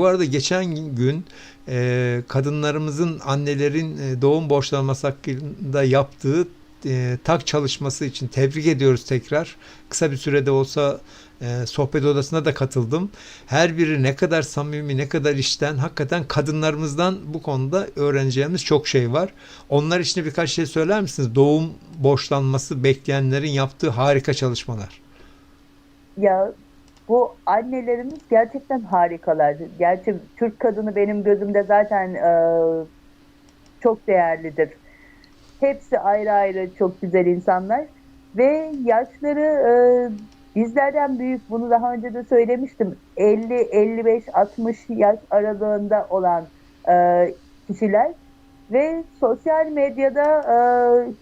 Bu arada geçen gün e, kadınlarımızın annelerin e, doğum borçlanması hakkında yaptığı e, tak çalışması için tebrik ediyoruz tekrar. Kısa bir sürede olsa e, sohbet odasına da katıldım. Her biri ne kadar samimi, ne kadar işten, hakikaten kadınlarımızdan bu konuda öğreneceğimiz çok şey var. Onlar için birkaç şey söyler misiniz? Doğum borçlanması bekleyenlerin yaptığı harika çalışmalar. Ya bu annelerimiz gerçekten harikalar. Gerçi Türk kadını benim gözümde zaten e, çok değerlidir. Hepsi ayrı ayrı çok güzel insanlar ve yaşları e, bizlerden büyük. Bunu daha önce de söylemiştim. 50, 55, 60 yaş aralığında olan e, kişiler ve sosyal medyada e,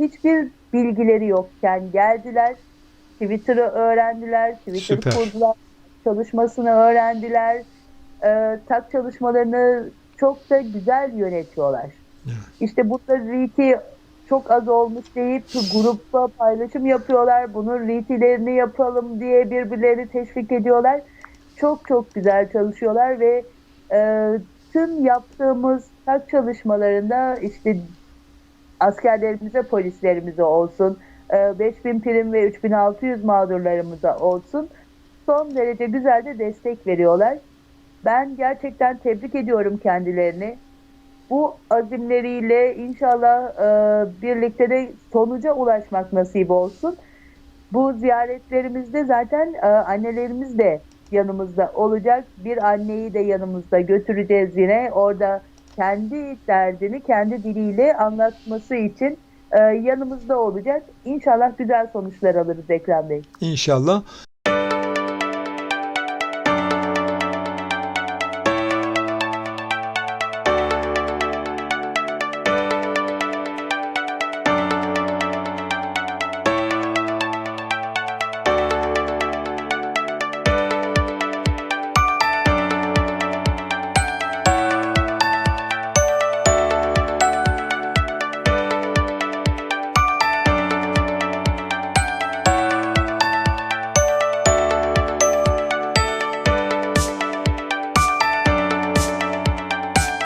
hiçbir bilgileri yokken geldiler. Twitter'ı öğrendiler, Twitter Süper. kurdular, çalışmasını öğrendiler. E, tak çalışmalarını çok da güzel yönetiyorlar. Evet. İşte burada reach'i çok az olmuş deyip grupta paylaşım yapıyorlar. Bunun reach'lerini yapalım diye birbirlerini teşvik ediyorlar. Çok çok güzel çalışıyorlar ve e, tüm yaptığımız tak çalışmalarında işte askerlerimize, polislerimize olsun, e, 5000 prim ve 3600 mağdurlarımıza olsun son derece güzel de destek veriyorlar. Ben gerçekten tebrik ediyorum kendilerini. Bu azimleriyle inşallah e, birlikte de sonuca ulaşmak nasip olsun. Bu ziyaretlerimizde zaten e, annelerimiz de yanımızda olacak. Bir anneyi de yanımızda götüreceğiz yine. Orada kendi derdini kendi diliyle anlatması için e, yanımızda olacak. İnşallah güzel sonuçlar alırız Ekrem Bey. İnşallah.